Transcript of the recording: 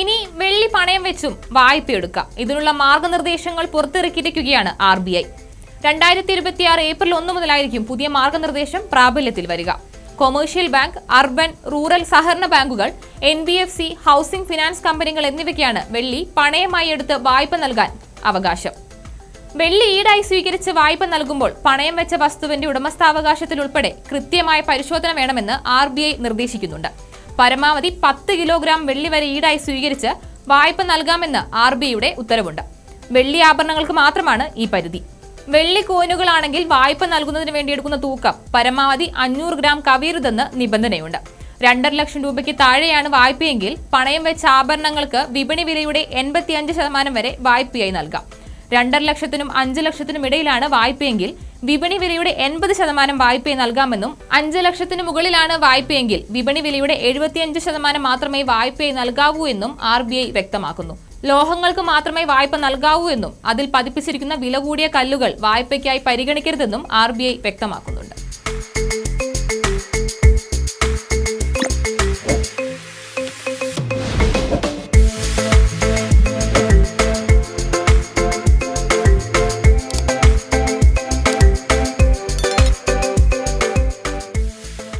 ഇനി വെള്ളി പണയം വെച്ചും വായ്പ എടുക്കാം. ഇതിനുള്ള മാർഗനിർദ്ദേശങ്ങൾ പുറത്തിറക്കിയിരിക്കുകയാണ് ആർ ബി ഐ. രണ്ടായിരത്തി ഇരുപത്തിയാറ് ഏപ്രിൽ ഒന്ന് മുതലായിരിക്കും പുതിയ മാർഗനിർദ്ദേശം പ്രാബല്യത്തിൽ വരിക. കൊമേഴ്ഷ്യൽ ബാങ്ക് അർബൻ റൂറൽ സഹകരണ ബാങ്കുകൾ N B F C housing finance കമ്പനികൾ എന്നിവയ്ക്കാണ് വെള്ളി പണയമായി എടുത്ത് വായ്പ നൽകാൻ അവകാശം. വെള്ളി ഈടായി സ്വീകരിച്ച് വായ്പ നൽകുമ്പോൾ പണയം വെച്ച വസ്തുവിന്റെ ഉടമസ്ഥാവകാശത്തിൽ ഉൾപ്പെടെ കൃത്യമായ പരിശോധന വേണമെന്ന് ആർ നിർദ്ദേശിക്കുന്നുണ്ട്. പരമാവധി പത്ത് കിലോഗ്രാം വെള്ളി വരെ ഈടായി സ്വീകരിച്ച് വായ്പ നൽകാമെന്ന് ആർ ബി ഐയുടെ ഉത്തരവുണ്ട്. വെള്ളി ആഭരണങ്ങൾക്ക് മാത്രമാണ് ഈ പരിധി. വെള്ളി കോയിനുകളാണെങ്കിൽ വായ്പ നൽകുന്നതിന് വേണ്ടി എടുക്കുന്ന തൂക്കം പരമാവധി അഞ്ഞൂറ് ഗ്രാം കവിയരുതെന്ന് നിബന്ധനയുണ്ട്. രണ്ടര ലക്ഷം രൂപയ്ക്ക് താഴെയാണ് വായ്പയെങ്കിൽ പണയം വെച്ച ആഭരണങ്ങൾക്ക് വിപണി വിലയുടെ എൺപത്തിയഞ്ച് ശതമാനം വരെ വായ്പയായി നൽകാം. രണ്ടര ലക്ഷത്തിനും അഞ്ച് ലക്ഷത്തിനും ഇടയിലാണ് വായ്പയെങ്കിൽ വിപണി വിലയുടെ എൺപത് ശതമാനം വായ്പയെ നൽകാമെന്നും അഞ്ച് ലക്ഷത്തിന് മുകളിലാണ് വായ്പയെങ്കിൽ വിപണി വിലയുടെ എഴുപത്തിയഞ്ച് ശതമാനം മാത്രമേ വായ്പയെ നൽകാവൂ എന്നും ആർ വ്യക്തമാക്കുന്നു. ലോഹങ്ങൾക്ക് മാത്രമേ വായ്പ നൽകാവൂ എന്നും അതിൽ പതിപ്പിച്ചിരിക്കുന്ന വില കൂടിയ കല്ലുകൾ വായ്പയ്ക്കായി പരിഗണിക്കരുതെന്നും ആർ വ്യക്തമാക്കുന്നു.